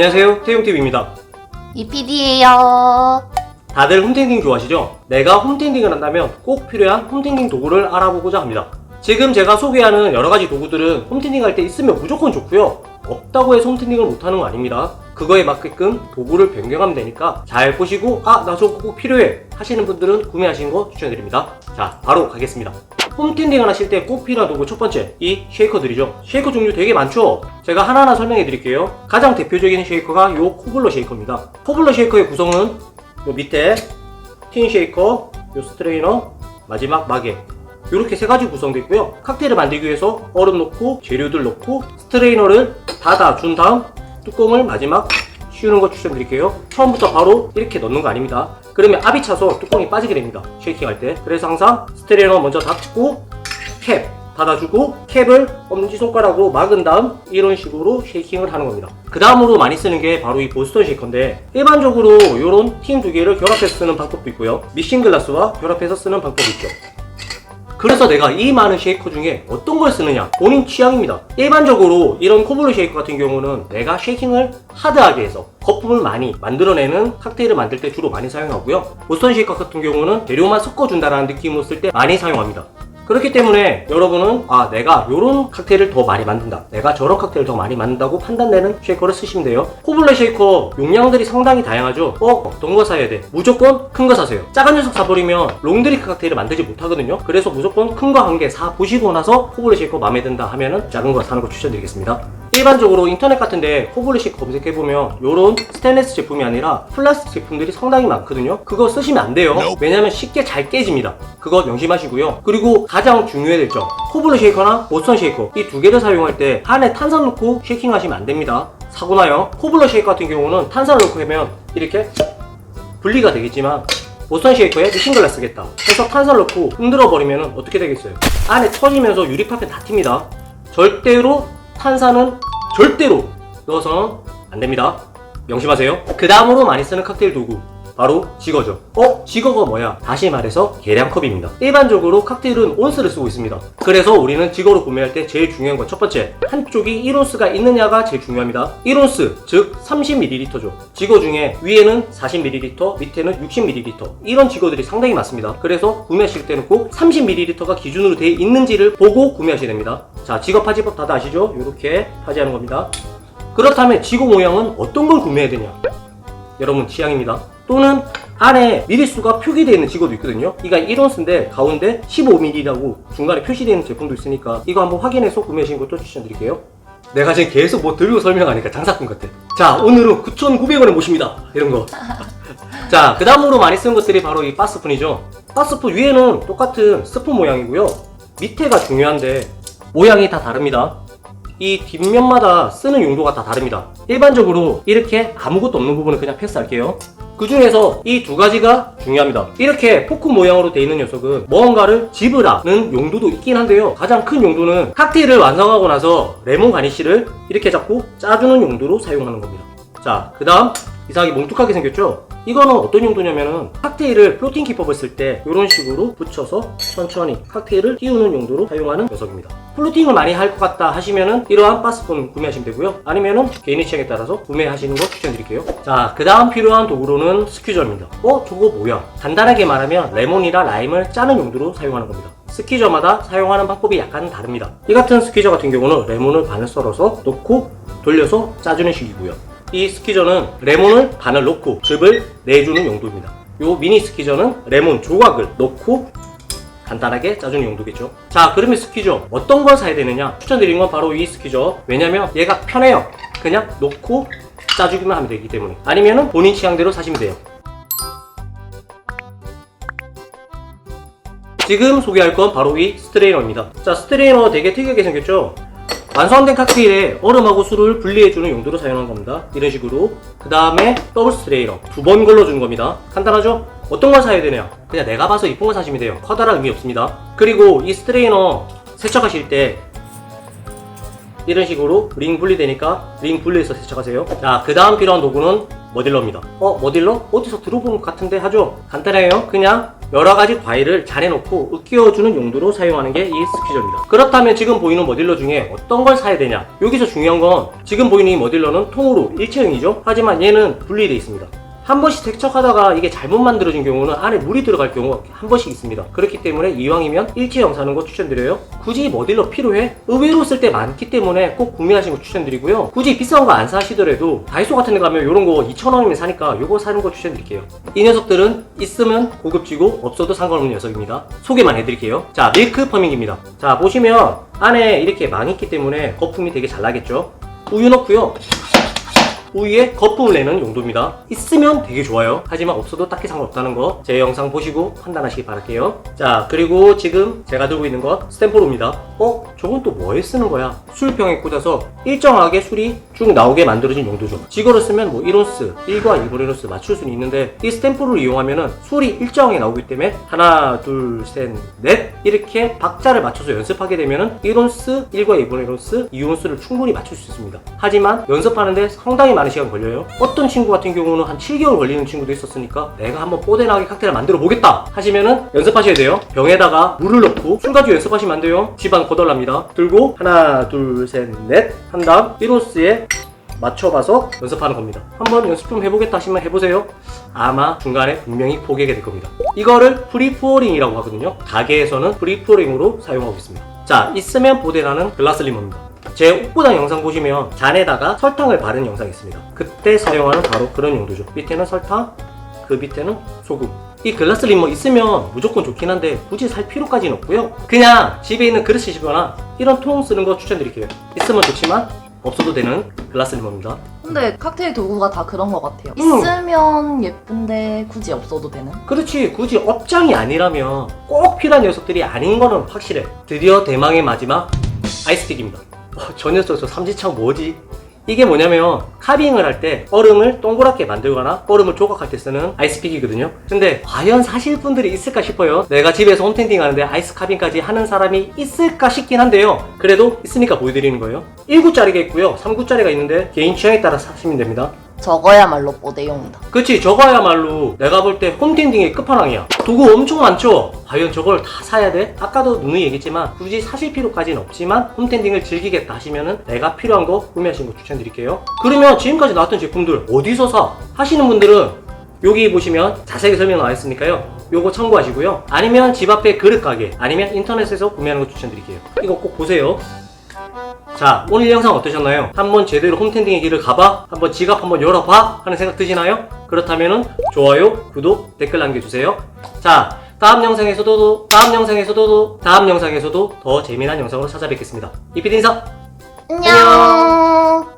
안녕하세요 태용TV입니다. 이PD예요. 다들 홈텐딩 좋아하시죠? 내가 홈텐딩을 한다면 꼭 필요한 홈텐딩 도구를 알아보고자 합니다. 지금 제가 소개하는 여러가지 도구들은 홈텐딩 할때 있으면 무조건 좋고요. 없다고 해서 홈텐딩을 못하는 거 아닙니다. 그거에 맞게끔 도구를 변경하면 되니까 잘 보시고 아 나 저거 꼭 필요해 하시는 분들은 구매하시는 거 추천드립니다. 자 바로 가겠습니다 홈텐딩을 하실 때 꼭 필요한 도구 첫 번째 이 쉐이커들이죠. 쉐이커 종류 되게 많죠? 제가 하나하나 설명해 드릴게요. 가장 대표적인 쉐이커가 요 코블러 쉐이커입니다. 코블러 쉐이커의 구성은 요 밑에 틴 쉐이커 요 스트레이너 마지막 마개. 이렇게 세 가지 구성되어 있고요. 칵테일을 만들기 위해서 얼음 넣고 재료들 넣고 스트레이너를 닫아 준 다음 뚜껑을 마지막 씌우는 거 추천드릴게요. 처음부터 바로 이렇게 넣는 거 아닙니다. 그러면 압이 차서 뚜껑이 빠지게 됩니다. 쉐이킹 할 때. 그래서 항상 스트레이너 먼저 닫고 캡 닫아주고 캡을 엄지손가락으로 막은 다음 이런 식으로 쉐이킹을 하는 겁니다. 그 다음으로 많이 쓰는 게 바로 이 보스턴 쉐이커인데 일반적으로 이런 틴두 개를 결합해서 쓰는 방법도 있고요. 미싱 글라스와 결합해서 쓰는 방법이 있죠 그래서 내가 이 많은 쉐이커 중에 어떤 걸 쓰느냐? 본인 취향입니다. 일반적으로 이런 코블로 쉐이커 같은 경우는 내가 쉐이킹을 하드하게 해서 거품을 많이 만들어내는 칵테일을 만들 때 주로 많이 사용하고요. 보스턴 쉐이커 같은 경우는 재료만 섞어준다라는 느낌으로 쓸 때 많이 사용합니다 그렇기 때문에 여러분은 아 내가 요런 칵테일을 더 많이 만든다. 내가 저런 칵테일을 더 많이 만든다고 판단되는 쉐이커를 쓰시면 돼요. 코블레 쉐이커 용량들이 상당히 다양하죠? 어 어떤 거 사야 돼? 무조건 큰 거 사세요. 작은 녀석 사버리면 롱드리크 칵테일을 만들지 못하거든요. 그래서 무조건 큰 거 한 개 사 보시고 나서 코블레 쉐이커 마음에 든다 하면은 작은 거 사는 거 추천드리겠습니다 일반적으로 인터넷 같은데 쉐이커 검색해보면 요런 스테인레스 제품이 아니라 플라스틱 제품들이 상당히 많거든요. 그거 쓰시면 안 돼요. 왜냐면 쉽게 잘 깨집니다. 그거 명심하시고요. 그리고 가장 중요해야 될 점. 코블레 쉐이커나 보스턴 쉐이커. 이 두 개를 사용할 때 안에 탄산 넣고 쉐이킹 하시면 안 됩니다. 사고 나요? 코블러 쉐이커 같은 경우는 탄산을 넣고 하면 이렇게 분리가 되겠지만 보스턴 쉐이커에 미싱글라 쓰겠다. 해서 탄산을 넣고 흔들어 버리면 어떻게 되겠어요? 안에 터지면서 유리 파편 다 튑니다. 절대로 탄산은 절대로 넣어서는 안 됩니다. 명심하세요. 그 다음으로 많이 쓰는 칵테일 도구 바로 지거죠. 어? 지거가 뭐야? 다시 말해서 계량컵입니다. 일반적으로 칵테일은 온스를 쓰고 있습니다. 그래서 우리는 지거로 구매할 때 제일 중요한 건 첫 번째 한쪽이 1온스가 있느냐가 제일 중요합니다. 1온스 즉 30ml죠. 지거 중에 위에는 40ml 밑에는 60ml 이런 지거들이 상당히 많습니다. 그래서 구매하실 때는 꼭 30ml가 기준으로 되어 있는지를 보고 구매하셔야 됩니다. 자 지거 파지법 다들 아시죠? 이렇게 파지하는 겁니다. 그렇다면 지거 모양은 어떤 걸 구매해야 되냐? 여러분 취향입니다. 또는 안에 미리수가 표기되어 있는 지거도 있거든요. 이가 1온스인데 가운데 15ml라고 중간에 표시되어 있는 제품도 있으니까 이거 한번 확인해서 구매하시는 것도 추천드릴게요. 내가 지금 계속 뭐 들고 설명하니까 장사꾼 같아. 자, 오늘은 9,900원에 모십니다. 이런 거. 자, 그 다음으로 많이 쓰는 것들이 바로 이 바스푼이죠. 바스푼 위에는 똑같은 스푼 모양이고요. 밑에가 중요한데 모양이 다 다릅니다. 이 뒷면마다 쓰는 용도가 다 다릅니다. 일반적으로 이렇게 아무것도 없는 부분은 그냥 패스할게요. 그 중에서 이 두 가지가 중요합니다. 이렇게 포크 모양으로 되어 있는 녀석은 무언가를 집으라는 용도도 있긴 한데요. 가장 큰 용도는 칵테일을 완성하고 나서 레몬 가니쉬를 이렇게 잡고 짜주는 용도로 사용하는 겁니다. 자, 그 다음 이상하게 뭉툭하게 생겼죠? 이거는 어떤 용도냐면은 칵테일을 플로팅 기법을 쓸 때 이런 식으로 붙여서 천천히 칵테일을 띄우는 용도로 사용하는 녀석입니다. 플로팅을 많이 할 것 같다 하시면은 이러한 바스푼 구매하시면 되고요. 아니면은 개인의 취향에 따라서 구매하시는 거 추천드릴게요. 자, 그 다음 필요한 도구로는 스퀴저입니다. 어? 저거 뭐야? 간단하게 말하면 레몬이나 라임을 짜는 용도로 사용하는 겁니다. 스퀴저마다 사용하는 방법이 약간 다릅니다. 이 같은 스퀴저 같은 경우는 레몬을 반을 썰어서 넣고 돌려서 짜주는 식이고요. 이 스퀴저는 레몬을 반을 넣고 즙을 내주는 용도입니다. 요 미니 스퀴저는 레몬 조각을 넣고 간단하게 짜주는 용도겠죠. 자, 그러면 스퀴저 어떤 걸 사야 되느냐? 추천드리는 건 바로 이 스퀴저. 왜냐면 얘가 편해요. 그냥 놓고 짜주기만 하면 되기 때문에. 아니면은 본인 취향대로 사시면 돼요. 지금 소개할 건 바로 이 스트레이너입니다. 자, 스트레이너 되게 특이하게 생겼죠? 완성된 칵테일에 얼음하고 술을 분리해주는 용도로 사용하는 겁니다. 이런 식으로. 그 다음에 더블 스트레이너. 두번 걸러주는 겁니다. 간단하죠? 어떤 걸 사야 되냐? 그냥 내가 봐서 이쁜 걸 사시면 돼요. 커다란 의미 없습니다. 그리고 이 스트레이너 세척하실 때 이런 식으로 링 분리되니까 링 분리해서 세척하세요. 자, 그 다음 필요한 도구는 머딜러입니다. 어, 머딜러? 어디서 들어본 것 같은데 하죠? 간단해요. 그냥 여러 가지 과일을 잘 해놓고 으깨어주는 용도로 사용하는 게 이 스퀴저입니다. 그렇다면 지금 보이는 머딜러 중에 어떤 걸 사야 되냐? 여기서 중요한 건 지금 보이는 이 머딜러는 통으로 일체형이죠? 하지만 얘는 분리되어 있습니다. 한 번씩 세척하다가 이게 잘못 만들어진 경우는 안에 물이 들어갈 경우가 한 번씩 있습니다. 그렇기 때문에 이왕이면 일체형 사는 거 추천드려요. 굳이 머딜러 필요해? 의외로 쓸 때 많기 때문에 꼭 구매하시는 거 추천드리고요. 굳이 비싼 거 안 사시더라도 다이소 같은 데 가면 이런 거 2,000원이면 사니까 이거 사는 거 추천드릴게요. 이 녀석들은 있으면 고급지고 없어도 상관없는 녀석입니다. 소개만 해드릴게요. 자, 밀크 퍼밍입니다. 자, 보시면 안에 이렇게 망 있기 때문에 거품이 되게 잘 나겠죠? 우유 넣고요. 우유에 거품을 내는 용도입니다. 있으면 되게 좋아요. 하지만 없어도 딱히 상관없다는 거 제 영상 보시고 판단하시기 바랄게요. 자, 그리고 지금 제가 들고 있는 것 스탬프로입니다. 어? 저건 또 뭐에 쓰는 거야? 술병에 꽂아서 일정하게 술이 쭉 나오게 만들어진 용도죠. 지거를 쓰면 뭐 1온스, 1과 2분의 맞출 수는 있는데 이 스탬프를 이용하면은 술이 일정하게 나오기 때문에 하나, 둘, 셋, 넷 이렇게 박자를 맞춰서 연습하게 되면은 1온스, 1과 2분의 1온스, 2온스를 충분히 맞출 수 있습니다. 하지만 연습하는데 상당히 많은 시간 걸려요. 어떤 친구 같은 경우는 한 7개월 걸리는 친구도 있었으니까 내가 한번 뽀대나게 칵테일을 만들어 보겠다 하시면은 연습하셔야 돼요. 병에다가 물을 넣고 술 가지고 연습하시면 안 돼요. 집안 거덜납니다. 들고 하나, 둘, 셋, 넷 한 다음 1온스에 맞춰봐서 연습하는 겁니다. 한번 연습 좀 해보겠다 하시면 해보세요. 아마 중간에 분명히 포기하게 될 겁니다. 이거를 프리푸어링이라고 하거든요. 가게에서는 프리푸어링으로 사용하고 있습니다. 자, 있으면 보대라는 글라스 리머입니다. 제 옥부당 영상 보시면 잔에다가 설탕을 바른 영상이 있습니다. 그때 사용하는 바로 그런 용도죠. 밑에는 설탕, 그 밑에는 소금. 이 글라스 리머 있으면 무조건 좋긴 한데 굳이 살 필요까지는 없고요. 그냥 집에 있는 그릇이시거나 이런 통 쓰는 거 추천드릴게요. 있으면 좋지만 없어도 되는 글라스 리머입니다. 근데 칵테일 도구가 다 그런 것 같아요. 음. 있으면 예쁜데 굳이 없어도 되는? 그렇지 굳이 업장이 아니라면 꼭 필요한 녀석들이 아닌 거는 확실해 드디어 대망의 마지막 아이스틱입니다 어, 저 녀석 저 삼지창 뭐지? 이게 뭐냐면 카빙을 할 때 얼음을 동그랗게 만들거나 얼음을 조각할 때 쓰는 아이스픽이거든요. 근데 과연 사실 분들이 있을까 싶어요. 내가 집에서 홈텐딩 하는데 아이스 카빙까지 하는 사람이 있을까 싶긴 한데요. 그래도 있으니까 보여드리는 거예요. 1구짜리가 있고요. 3구짜리가 있는데 개인 취향에 따라 사시면 됩니다 저거야말로 뽀대용이다. 그치 저거야말로 내가 볼 때 홈텐딩의 끝판왕이야. 도구 엄청 많죠? 과연 저걸 다 사야 돼? 아까도 누누이 얘기했지만 굳이 사실 필요까지는 없지만 홈텐딩을 즐기겠다 하시면은 내가 필요한 거 구매하시는 거 추천드릴게요. 그러면 지금까지 나왔던 제품들 어디서 사? 하시는 분들은 여기 보시면 자세히 설명 나와 있으니까요. 요거 참고하시고요. 아니면 집 앞에 그릇 가게 아니면 인터넷에서 구매하는 거 추천드릴게요. 이거 꼭 보세요 자 오늘 영상 어떠셨나요? 한번 제대로 홈텐딩의 길을 가봐 한번 지갑 한번 열어봐 하는 생각 드시나요? 그렇다면은 좋아요 구독 댓글 남겨주세요 자 다음 영상에서도 다음 영상에서도 다음 영상에서도 더 재미난 영상으로 찾아뵙겠습니다 이피디 인사 안녕.